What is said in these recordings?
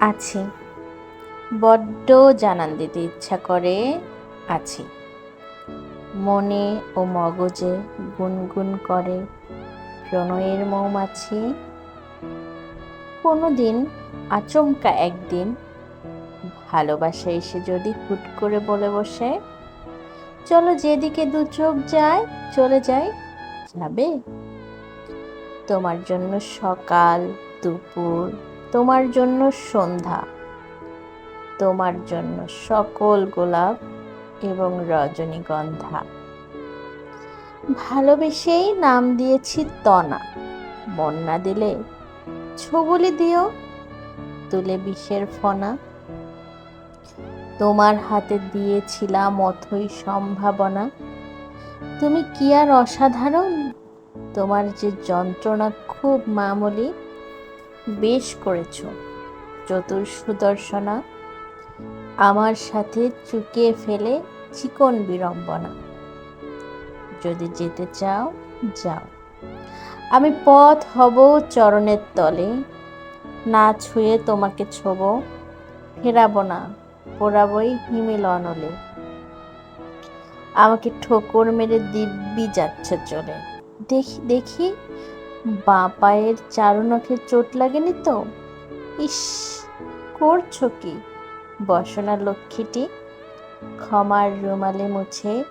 আছি। বড্ড জানান দিতে ইচ্ছা করে আছি। মনে ও মগজে গুনগুন করে প্রণয়ের মৌমাছি। কোনোদিন, আচমকা একদিন, ভালোবাসা এসে যদি হুট করে বলে বসে, চলো যেদিকে দু চোখ যায়, চলে যায় যাবে? তোমার জন্য সকাল, দুপুর তোমার জন্য সন্ধ্যা, তোমার জন্য সকল গোলাপ এবং রজনীগন্ধা। ভালোবেসেই নাম দিয়েছি তনা না দিলে ছবলি দিও, তুলে বিষের ফনা। তোমার হাতে দিয়েছিলাম অথই সম্ভাবনা, তুমি কি আর অসাধারণ? তোমার যে যন্ত্রণা খুব মামুলি বেশ করেছ। চতুর সুদর্শনা, আমার সাথে চুকিয়ে ফেলে চিকন বিড়ম্বনা। যদি যেতে চাও, যাও। আমি পথ হব চরণের তলে, না ছুঁয়ে তোমাকে ছোব, ফেরাবো না, পোড়াবই হিমেল অনলে। আমাকে ঠোকর মেরে দিব্যি যাচ্ছে চলে। দেখি দেখি বাঁ পায়ের চারু নখে চোট লাগেনি তো? ইস, করছ কি? বসনা লক্ষ্মীটি ক্ষমার রুমালে মুছে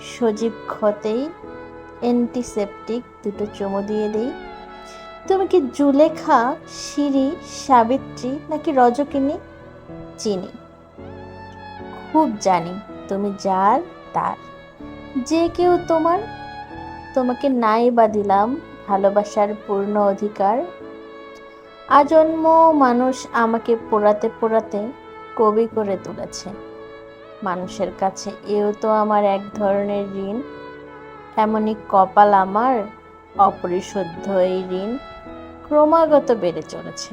সজীব ক্ষতেই অ্যান্টিসেপটিক দুটো চুমু দিয়ে দেই। তুমি কি জুলেখা সিঁড়ি সাবিত্রী নাকি রজকিনী? চিনি। খুব জানি, তুমি যার, তার। যে কেউ তোমার, তোমাকে নাই বা দিলাম ভালোবাসার পূর্ণ অধিকার। আজন্ম মানুষ আমাকে পোড়াতে পোড়াতে কবি করে তুলেছে। মানুষের কাছে এও তো আমার এক ধরনের ঋণ। এমনই কপাল আমার অপরিশোধ্য এই ঋণ ক্রমাগত বেড়ে চলেছে।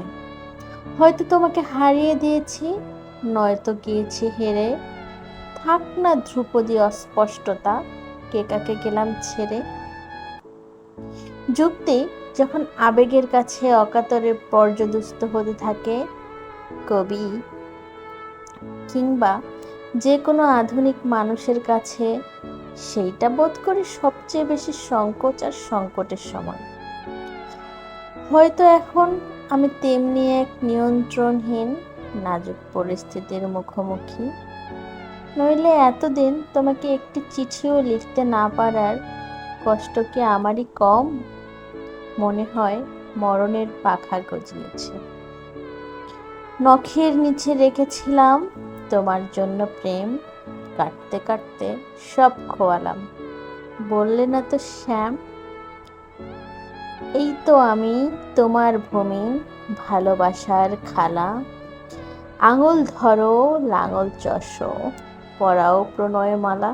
হয়তো তোমাকে হারিয়ে দিয়েছি, নয়তো গিয়েছি হেরে। থাক না ধ্রুপদী অস্পষ্টতা, কে কাকে গেলাম ছেড়ে। যুক্তি যখন আবেগের কাছে অকাতরে পর্যদুস্ত হতে থাকে, কবি কিংবা যে কোনো আধুনিক মানুষের কাছে সেইটা বোধ করি সবচেয়ে বেশি সংকোচ আর সংকটের সময়। হয়তো এখন আমি তেমনি এক নিয়ন্ত্রণহীন, নাজুক পরিস্থিতির মুখোমুখি। নইলে এতদিন তোমাকে একটি চিঠিও লিখতে না পারার কষ্ট কি আমারই কম? মনে হয় মরণের পাখা গজিয়েছে। নখের নিচে রেখেছিলাম তোমার জন্য প্রেম। কাটতে কাটতে সব খোয়ালাম। বললে না তো শ্যাম, এই তো আমি তোমার ভূমি, ভালোবাসার খালা। আঙুল ধরো, লাঙল চষো, পরাও প্রণয় মালা